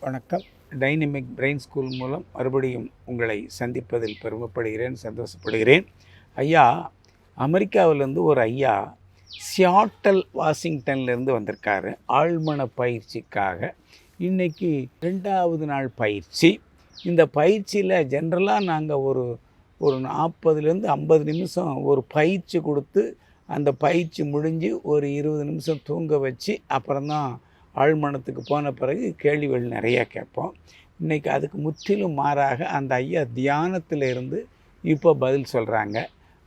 வணக்கம். Dynamic brain school மூலம் மறுபடியும் உங்களை சந்திப்பதில் பெருமைப்படுகிறேன் சந்தோஷப்படுகிறேன். ஐயா அமெரிக்காவிலேருந்து ஒரு ஐயா சியாட்டல் வாஷிங்டன்லேருந்து வந்திருக்காரு. ஆழ்மன பயிற்சிக்காக. இன்னைக்கு ரெண்டாவது நாள் பயிற்சி. இந்த பயிற்சியில் ஜென்ரலாக நாங்கள் ஒரு ஒரு நாற்பதுலேருந்து ஐம்பது நிமிஷம் ஒரு பயிற்சி கொடுத்து அந்த பயிற்சி முடிஞ்சு ஒரு இருபது நிமிஷம் தூங்க வச்சு அப்புறம்தான் ஆழ்மனத்துக்கு போன பிறகு கேள்விகள் நிறையா கேட்போம். இன்றைக்கி அதுக்கு முற்றிலும் மாறாக அந்த ஐயா தியானத்தில் இருந்து இப்போ பதில் சொல்கிறாங்க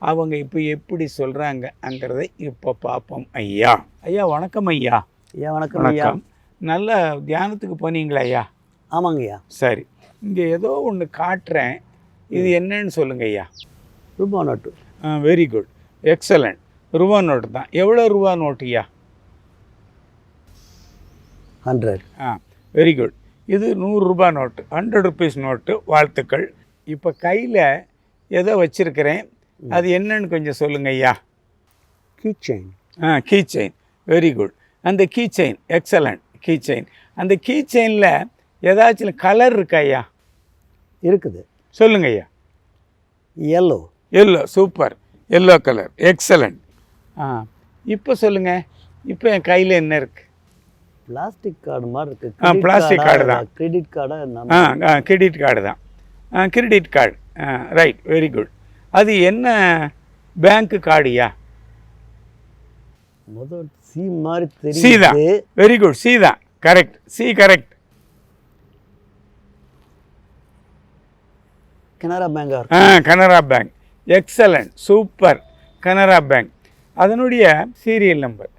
அவங்க இப்போ எப்படி சொல்கிறாங்கங்கிறதை இப்போ பார்ப்போம் ஐயா. ஐயா வணக்கம் ஐயா. ஐயா வணக்கம் ஐயா. நல்ல தியானத்துக்கு போனீங்களா ஐயா? ஆமாங்க ஐயா. சரி. இங்கே ஏதோ ஒன்று காட்டுறேன். இது என்னன்னு சொல்லுங்க ஐயா. ரூபா நோட்டு. வெரி குட் எக்ஸலண்ட் ரூபா நோட்டு தான். எவ்வளோ ரூபா நோட்டுயா ஹண்ட்ரட். ஆ வெரி குட் இது நூறுரூபா நோட்டு ஹண்ட்ரட் ருபீஸ் நோட்டு வாழ்த்துக்கள். இப்போ கையில் ஏதோ வச்சுருக்கிறேன்? அது என்னன்னு கொஞ்சம் சொல்லுங்க ஐயா. கீ செயின் ஆ கீ செயின் வெரி குட் அந்த key chain excellent key chain அந்த கீ செயினில் ஏதாச்சும் கலர் இருக்கா ஐயா? இருக்குது. சொல்லுங்க ஐயா. Yellow yellow super yellow colour excellent ஆ இப்போ சொல்லுங்கள் இப்போ என் கையில் என்ன இருக்குது பிளாஸ்டிக் கார்டு மாதிரி இருக்கு. ஆ, plastic card தான். கிரெடிட் கார்டை ஆ கிரெடிட் கார்டு தான். Credit card right very good அது என்ன பேங்க்கு கார்டுயா முதல் சி மாதிரி சி தான். வெரி குட் சி தான். கரெக்ட் சி கரெக்ட் கனரா பேங்கா ஆ Canara bank excellent super Canara bank அதனுடைய சீரியல் நம்பர்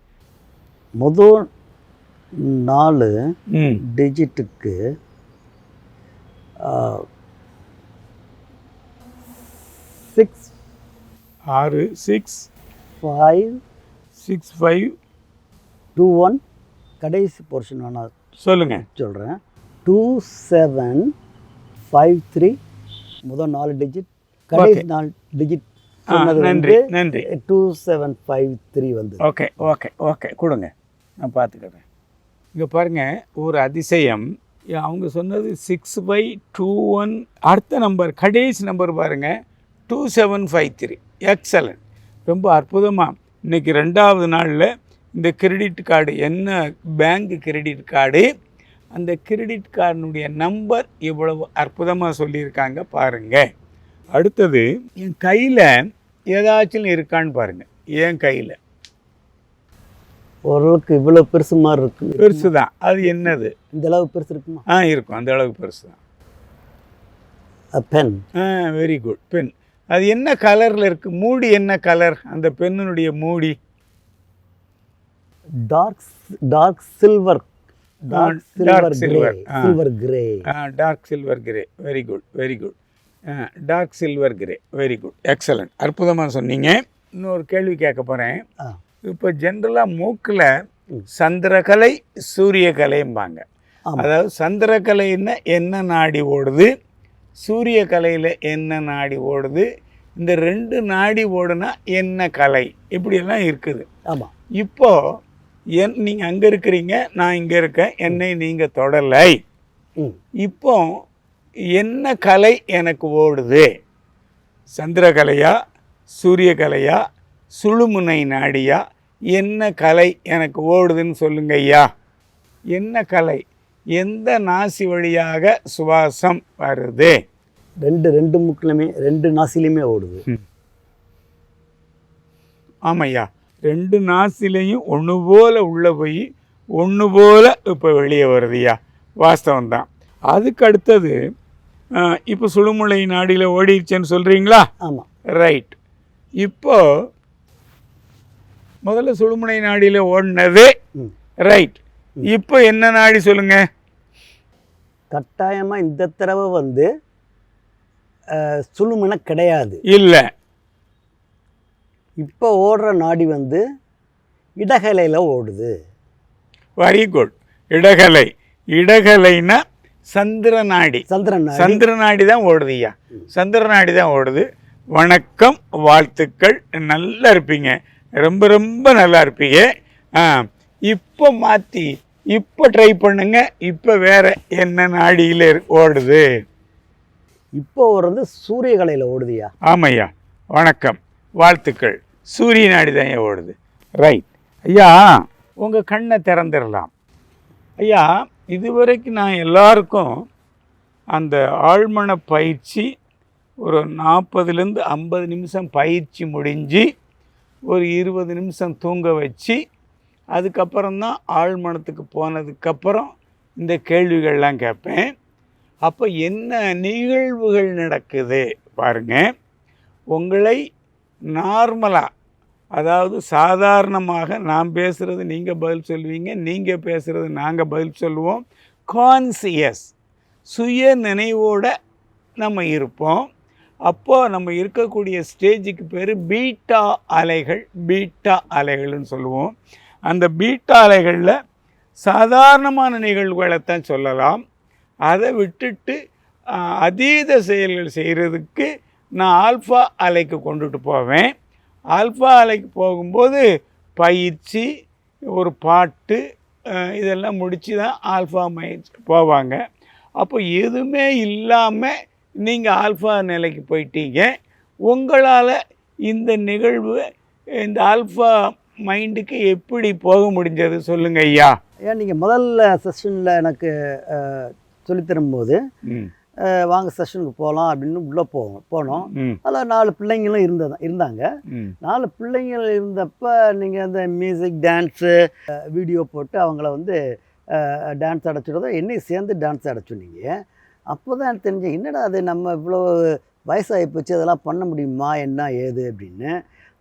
முதல் நாலு டிஜிட்டுக்கு சிக்ஸ் ஆறு six five six five two one கடைசி போர்ஷன் நான் சொல்லுங்கள் சொல்கிறேன் டூ செவன் ஃபைவ் த்ரீ முதல் நாலு டிஜிட் கடைசி நாலு டிஜிட் நன்றி நன்றி. டூ செவன் ஃபைவ் த்ரீ வந்து ஓகே ஓகே ஓகே கொடுங்க. நான் பார்த்துக்கிறேன். இங்கே பாருங்கள் ஒரு அதிசயம். அவங்க சொன்னது சிக்ஸ் பை டூ ஒன் அடுத்த நம்பர் கடைசி நம்பர் பாருங்கள் two seven five three excellent ரொம்ப அற்புதமாக இன்றைக்கி ரெண்டாவது நாளில் இந்த கிரெடிட் கார்டு என்ன பேங்க் கிரெடிட் கார்டு அந்த கிரெடிட் கார்டினுடைய நம்பர் இவ்வளவு அற்புதமாக சொல்லியிருக்காங்க பாருங்கள் அடுத்தது என் கையில் ஏதாச்சும் இருக்கான்னு பாருங்கள் என் கையில். ஓரளவுக்கு இவ்வளோ பெருசு மாதிரி இருக்கு. பெருசு தான் அது என்னது? இந்த அளவு பெருசு இருக்குமா? ஆ இருக்கும். அந்த அளவுக்கு பெருசு தான் பென். ஆ வெரி குட் பென். அது என்ன கலரில் இருக்குது மூடி என்ன கலர்? அந்த பெண்ணினுடைய மூடி. Dark dark silver dark silver ஆ. Silver grey dark silver grey very good very good dark silver grey very good excellent அற்புதமாக சொன்னீங்க. இன்னொரு கேள்வி கேட்க போகிறேன் ஆ. இப்போ ஜென்ரலாக மூக்கில். சந்திரகலை சூரியகலைம்பாங்க. அதாவது சந்திரகலைன்னா என்ன நாடி ஓடுது? சூரியகலையில் என்ன நாடி ஓடுது? இந்த ரெண்டு நாடி ஓடுனா என்ன கலை? இப்படியெல்லாம் இருக்குது. ஆமாம் இப்போ என் நீங்கள் அங்கே இருக்கிறீங்க நான் இங்கே இருக்கேன் என்னை நீங்கள் தொடலை. இப்போ என்ன கலை எனக்கு ஓடுது? சந்திரகலையா சூரியகலையா சுழுமுனை நாடியா என்ன கலை எனக்கு ஓடுதுன்னு சொல்லுங்க ஐயா என்ன கலை? எந்த நாசி வழியாக சுவாசம் வருது? ரெண்டு ரெண்டு முக்கிலுமே ரெண்டு நாசிலையுமே ஓடுது. ஆமையா ரெண்டு நாசிலையும் ஒன்று போல உள்ளே போய் ஒன்று போல இப்போ வெளியே வருதுய்யா. வாஸ்தவம் தான். அதுக்கு அடுத்தது இப்போ சுழுமுனை நாடியில் ஓடிடுச்சேன்னு சொல்கிறீங்களா ஆமாம் ரைட். இப்போ முதல்ல சுழுமுனை நாடியில் ஓடினது ரைட். இப்போ என்ன நாடி சொல்லுங்க? கட்டாயமாக இந்த தடவை வந்து சுழுமுனை கிடையாது. இல்லை. இப்போ ஓடுற நாடி வந்து இடகலையில் ஓடுது. Very good இடகலை. இடகலைனா சந்திர நாடி. சந்திரன் சந்திர நாடி தான் ஓடுதுய்யா சந்திர நாடி தான் ஓடுது. வணக்கம் வாழ்த்துக்கள். நல்லா இருப்பீங்க. ரொம்ப ரொம்ப நல்லா இருப்பீங்க. இப்போ மாற்றி இப்போ ட்ரை பண்ணுங்க. இப்போ வேற என்ன நாடியில் ஓடுது. இப்போ ஒரு வந்து சூரியகலையில் ஓடுதியா? ஆமையா வணக்கம் வாழ்த்துக்கள். சூரிய நாடி தான் ஓடுது. ரைட் ஐயா உங்கள் கண்ணை திறந்துடலாம் ஐயா இதுவரைக்கும் நான் எல்லாருக்கும் அந்த ஆழ்மன பயிற்சி ஒரு நாற்பதுலேருந்து ஐம்பது நிமிஷம் பயிற்சி முடிஞ்சு ஒரு இருபது நிமிஷம் தூங்க வச்சு அதுக்கப்புறம் தான் ஆழ்மனத்துக்கு போனதுக்கப்புறம் இந்த கேள்விகள்லாம் கேட்பேன். அப்போ என்ன நிகழ்வுகள் நடக்குது பாருங்க. உங்களை நார்மலாக அதாவது சாதாரணமாக நான் பேசுகிறது நீங்கள் பதில் சொல்லுவீங்க நீங்கள் பேசுகிறது நாங்கள் பதில் சொல்லுவோம். கான்சியஸ் சுய நினைவோட நம்ம இருப்போம். அப்போது நம்ம இருக்கக்கூடிய ஸ்டேஜுக்கு பேர் பீட்டா அலைகள் பீட்டா அலைகள்னு சொல்லுவோம். அந்த பீட்டா அலைகளில் சாதாரணமான நிகழ்வுகளைத்தான் சொல்லலாம். அதை விட்டுட்டு அதீத செயல்கள் செய்கிறதுக்கு நான் ஆல்ஃபா அலைக்கு கொண்டுட்டு போவேன். ஆல்ஃபா அலைக்கு போகும்போது பயிற்சி ஒரு பாட்டு இதெல்லாம் முடித்து தான் ஆல்ஃபா மயிற்சி போவாங்க. அப்போ எதுவுமே இல்லாமல் நீங்கள் ஆல்ஃபா நிலைக்கு போயிட்டீங்க. உங்களால் இந்த நிகழ்வு இந்த ஆல்ஃபா மைண்டுக்கு எப்படி போக முடிஞ்சது சொல்லுங்க ஐயா. ஏன் நீங்கள் முதல்ல செஷனில் எனக்கு அஹ், சொல்லித் தரும்போது ம். அஹ், வாங்க செஷனுக்கு போகலாம் அப்படின்னு உள்ளே போவோம் போனோம். அதில் நாலு பிள்ளைங்களும் இருந்தது இருந்தாங்க. நாலு பிள்ளைங்கள் இருந்தப்ப நீங்கள் அந்த மியூசிக் டான்ஸு வீடியோ போட்டு அவங்கள வந்து டான்ஸ் அடைச்சிடுறதோ என்னையும் சேர்ந்து டான்ஸ் அடைச்சுனீங்க அப்போ தான் எனக்கு தெரிஞ்சு என்னடா அது நம்ம இவ்வளோ வயசாகி போச்சு அதெல்லாம் பண்ண முடியுமா? என்ன ஏது? அப்படின்னு.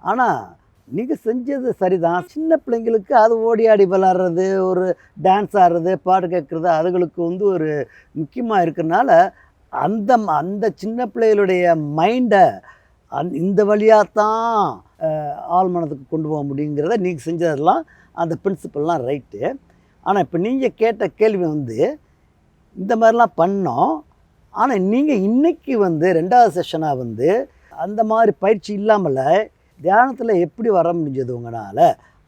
ஆனால் நீங்கள் செஞ்சது சரிதான். சின்ன பிள்ளைங்களுக்கு அது ஓடி ஆடி விளாட்றது ஒரு டான்ஸ் ஆடுறது பாட்டு கேட்குறது அதுகளுக்கு வந்து ஒரு முக்கியமாக இருக்கிறனால அந்த அந்த சின்ன பிள்ளைகளுடைய மைண்டை அந் இந்த வழியாக தான் ஆழ்மனத்துக்கு கொண்டு போக முடியுங்கிறத நீங்கள் செஞ்சதெல்லாம் அந்த பிரின்சிபல்லாம் ரைட்டு ஆனால் இப்போ நீங்கள் கேட்ட கேள்வி வந்து இந்த மாதிரிலாம் பண்ணோம். ஆனால் நீங்கள் இன்றைக்கி வந்து ரெண்டாவது செஷனாக வந்து அந்த மாதிரி பயிற்சி இல்லாமல் தியானத்தில் எப்படி வர முடிஞ்சது உங்களால்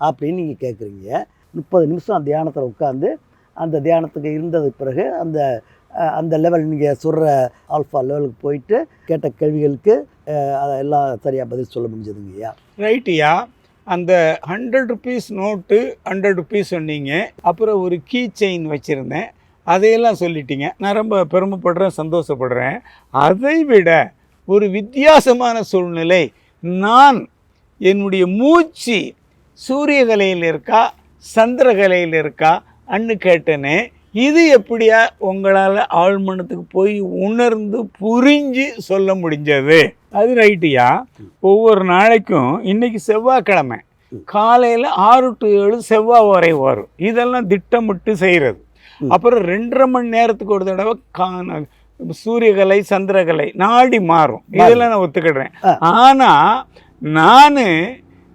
அப்படின்னு நீங்கள் கேட்குறீங்க முப்பது நிமிஷம் தியானத்தில் உட்காந்து அந்த தியானத்துக்கு இருந்ததுக்கு பிறகு அந்த அந்த லெவல் நீங்கள் சொல்கிற ஆல்ஃபா லெவலுக்கு போயிட்டு கேட்ட கேள்விகளுக்கு அதை எல்லாம் சரியாக பதில் சொல்ல முடிஞ்சதுங்கய்யா ஐயா. அந்த hundred rupees note hundred rupees சொன்னீங்க. அப்புறம் ஒரு கீ செயின் வச்சுருந்தேன். அதையெல்லாம் சொல்லிட்டீங்க. நான் ரொம்ப பெருமைப்படுறேன் சந்தோஷப்படுறேன். அதை விட ஒரு வித்தியாசமான சூழ்நிலை நான் என்னுடைய மூச்சு சூரியகலையில் இருக்கா சந்திரகலையில் இருக்கா அன்னு கேட்டேனே இது எப்படியா உங்களால் ஆழ்மனத்துக்கு போய் உணர்ந்து புரிஞ்சு சொல்ல முடிஞ்சது? அது ரைட்டுயா ஒவ்வொரு நாளைக்கும் இன்னைக்கு செவ்வாய்க்கிழமை. காலையில் ஆறு டு ஏழு செவ்வாய் வரை வரும். இதெல்லாம் திட்டமிட்டு செய்கிறது அப்புறம் ரெண்டரை மணி நேரத்துக்கு ஒரு தடவை கா- சூரியகலை சந்திரகலை நாடி மாறும். இதெல்லாம் நான் ஒத்துக்கிடுறேன். ஆனால் நான்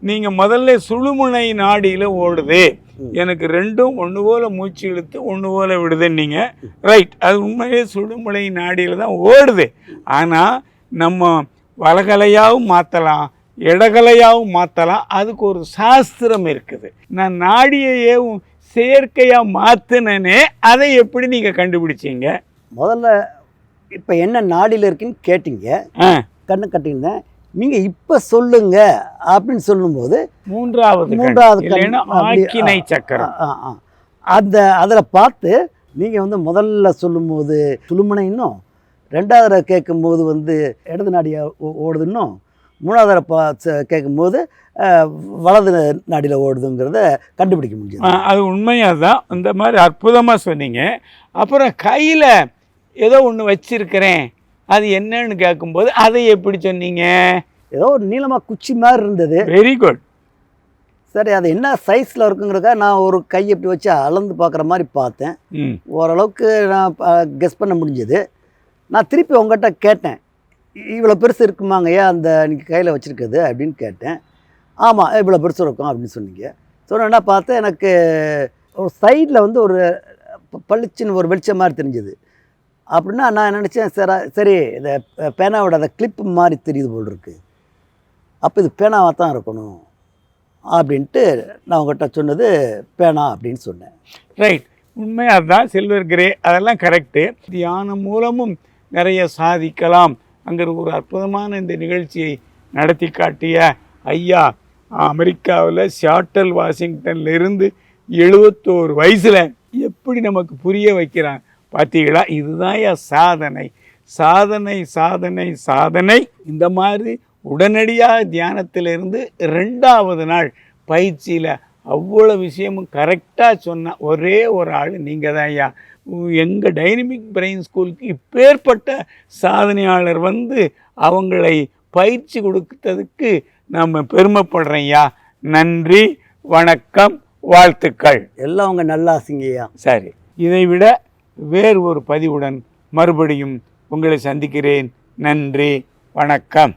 நீங்கள் முதல்ல சுழுமுனை நாடியில் ஓடுது. எனக்கு ரெண்டும் ஒன்று போல மூச்சு இழுத்து ஒன்று போல விடுதுன்னீங்க. ரைட் அது உண்மையே சுழுமுனை நாடியில் தான் ஓடுது. ஆனால் நம்ம வலகலையாகவும் மாற்றலாம் இடகலையாகவும் மாற்றலாம் அதுக்கு ஒரு சாஸ்திரம் இருக்குது. நான் நாடியையே செயற்கையாக மாற்றினேனே அதை எப்படி நீங்கள் கண்டுபிடிச்சீங்க முதல்ல இப்போ என்ன நாடியில் இருக்குன்னு கேட்டீங்க கண்ணு கட்டியிருந்தேன் நீங்கள் இப்போ சொல்லுங்க அப்படின்னு சொல்லும்போது மூன்றாவது. மூன்றாவது சக்கரம். அந்த அதில் பார்த்து நீங்கள் வந்து முதல்ல சொல்லும்போது சுழுமுனை இன்னும் ரெண்டாவது கேட்கும்போது வந்து இடது நாடியா ஓ- ஓடுதுன்னும் மூணாவது பா கேட்கும்போது வலது நாடியில் ஓடுதுங்கிறத கண்டுபிடிக்க முடிஞ்சது. அது உண்மையாக தான். இந்த மாதிரி அற்புதமாக சொன்னீங்க. அப்புறம் கையில் ஏதோ ஒன்று வச்சிருக்கிறேன். அது என்னன்னு கேட்கும்போது அதை எப்படி சொன்னீங்க? ஏதோ ஒரு நீளமாக குச்சி மாதிரி இருந்தது. வெரி குட் சரி அது என்ன சைஸில் இருக்குங்கிறக்கா நான் ஒரு கை இப்படி வச்சு அளந்து பார்க்குற மாதிரி பார்த்தேன். ஓரளவுக்கு நான் கெஸ் பண்ண முடிஞ்சது. நான் திருப்பி உங்கள்கிட்ட கேட்டேன். இவ்வளோ பெருசு இருக்குமாங்கய்யா அந்த நீங்கள் கையில் வச்சுருக்குது அப்படின்னு கேட்டேன். ஆமாம் இவ்வளோ பெருசு இருக்கும் அப்படின்னு சொன்னீங்க. சொன்னோன்னா பார்த்தா எனக்கு ஒரு சைடில் வந்து ஒரு ப- பளிச்சுன்னு ஒரு வெளிச்சம் மாதிரி தெரிஞ்சுது. அப்படின்னா நான் நினச்சேன் சரி சரி இந்த பேனாவோட அந்த கிளிப்பு மாதிரி தெரியுது போல் இருக்கு. அப்போ இது பேனாவாக தான் இருக்கணும் அப்படின்ட்டு நான் உங்கள்கிட்ட சொன்னது பேனா அப்படின்னு சொன்னேன். ரைட் உண்மையாக தான் சில்வர் கிரே அதெல்லாம் கரெக்டு தியானம் மூலமும் நிறைய சாதிக்கலாம். அங்கே ஒரு அற்புதமான இந்த நிகழ்ச்சியை நடத்தி காட்டிய ஐயா அமெரிக்காவில் சியாட்டல் வாஷிங்டன்லேருந்து எழுபத்தோரு வயசில் எப்படி நமக்கு புரிய வைக்கிறாங்க பார்த்தீங்களா? இதுதான் என் சாதனை. சாதனை சாதனை சாதனை. இந்த மாதிரி உடனடியாக தியானத்திலிருந்து ரெண்டாவது நாள் பயிற்சியில் அவ்வளோ விஷயமும் கரெக்டாக சொன்ன ஒரே ஒரு ஆள் நீங்கள் தான் ஐயா. எங்கள் டைனமிக் பிரெயின் ஸ்கூலுக்கு இப்பேற்பட்ட சாதனையாளர் வந்து அவங்களை பயிற்சி கொடுத்ததுக்கு நம்ம பெருமைப்படுறோம் ஐயா நன்றி வணக்கம் வாழ்த்துக்கள். எல்லாம் அவங்க நல்லாசிங்கய்யா. சரி இதை விட வேறு ஒரு பதிவுடன் மறுபடியும் உங்களை சந்திக்கிறேன். நன்றி வணக்கம்.